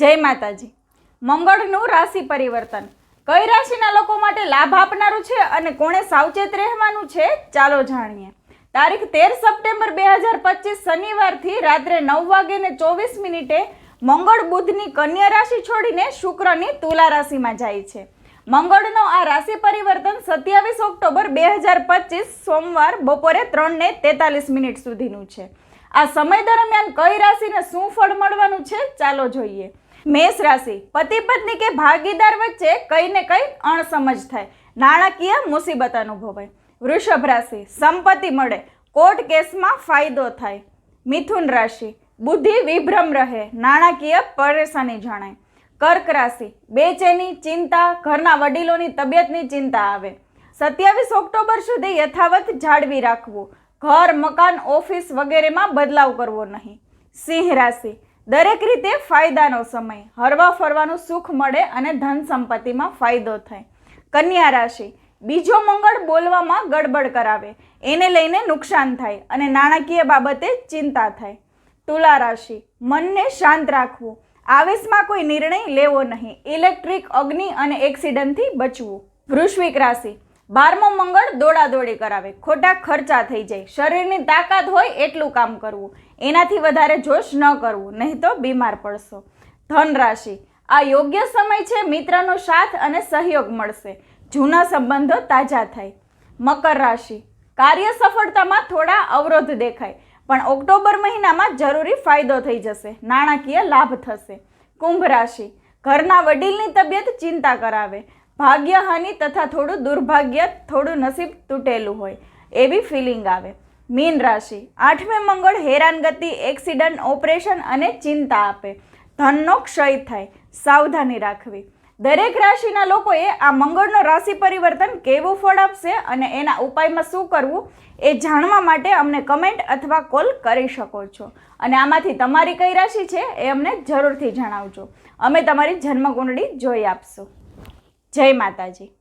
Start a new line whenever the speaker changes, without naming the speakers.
જય માતાજી. મંગળનું રાશિ પરિવર્તન. કઈ રાશિના લોકો માટે લાભ આપનારું છે અને કોણે સાવચેત રહેવાનું છે ચાલો જાણીએ. તારીખ તેર સપ્ટેમ્બર બે હજાર પચીસ શનિવારથી રાત્રે નવ વાગે ને ચોવીસ મિનિટે મંગળ બુધની કન્યા રાશિ છોડીને શુક્રની તુલા રાશિમાં જાય છે. મંગળનો આ રાશિ પરિવર્તન સત્યાવીસ ઓક્ટોબર બે હજાર પચીસ સોમવાર બપોરે ત્રણને તેતાલીસ મિનિટ સુધીનું છે. આ સમય દરમિયાન કઈ રાશિને શું ફળ મળવાનું છે ચાલો જોઈએ. મેષ રાશિ, પતિ પત્ની કે ભાગીદાર વચ્ચે કઈ ને કઈ અણસમજ થાય. નાણાકીય મુસીબત અનુભવાય. વૃષભ રાશિ, સંપત્તિ મળે. કોર્ટ કેસમાં ફાયદો થાય. મિથુન રાશિ, બુદ્ધિ વિભ્રમ રહે. નાણાકીય પરેશાની જણાય. કર્ક રાશિ, બેચેની ચિંતા, ઘરના વડીલોની તબિયતની ચિંતા આવે. સત્યાવીસ ઓક્ટોબર સુધી યથાવત જાળવી રાખવું. ઘર, મકાન, ઓફિસ વગેરેમાં બદલાવ કરવો નહીં. સિંહ રાશિ દરેક રીતે ફાયદાનો સમય, હરવા ફરવાનું સુખ મળે અને ધન સંપત્તિમાં ફાયદો થાય. કન્યા રાશિ, બીજો મંગળ બોલવામાં ગડબડ કરાવે. એને લઈને નુકસાન થાય અને નાણાકીય બાબતે ચિંતા થાય. તુલા રાશિ, મનને શાંત રાખવું. આવેશમાં કોઈ નિર્ણય લેવો નહીં. ઇલેક્ટ્રિક, અગ્નિ અને એક્સિડન્ટથી બચવું. વૃશ્વિક રાશિ બારમો મંગળ દોડાદોડી કરાવે. ખોટા ખર્ચા થઈ જાય. શરીરની તાકાત હોય એટલું કામ કરવું. એનાથી વધારે જોશ ન કરવું. નહીં તો બીમાર પડશો. ધન રાશિ. આ યોગ્ય સમય છે, મિત્રનો સાથ અને સહયોગ મળશે. જૂના સંબંધો તાજા થાય. મકર રાશિ. કાર્ય સફળતામાં થોડા અવરોધ દેખાય. પણ ઓક્ટોબર મહિનામાં જરૂરી ફાયદો થઈ જશે. નાણાકીય લાભ થશે. કુંભ રાશિ. ઘરના વડીલની તબિયત ચિંતા કરાવે. ભાગ્યહાનિ તથા થોડું દુર્ભાગ્ય, થોડું નસીબ તૂટેલું હોય, એવી ફિલિંગ આવે. મીન રાશિ, આઠમે મંગળ હેરાનગતિ એક્સિડન્ટ ઓપરેશન અને ચિંતા આપે. ધનનો ક્ષય થાય, સાવધાની રાખવી. દરેક રાશિના લોકોએ આ મંગળનો રાશિ પરિવર્તન કેવું ફળ આપશે અને એના ઉપાયમાં શું કરવું, એ જાણવા માટે અમને કમેન્ટ અથવા કોલ કરી શકો છો. અને આમાંથી તમારી કઈ રાશિ છે, એ અમને જરૂરથી જણાવજો. અમે તમારી જન્મકુંડળી જોઈ આપશું. જય માતાજી.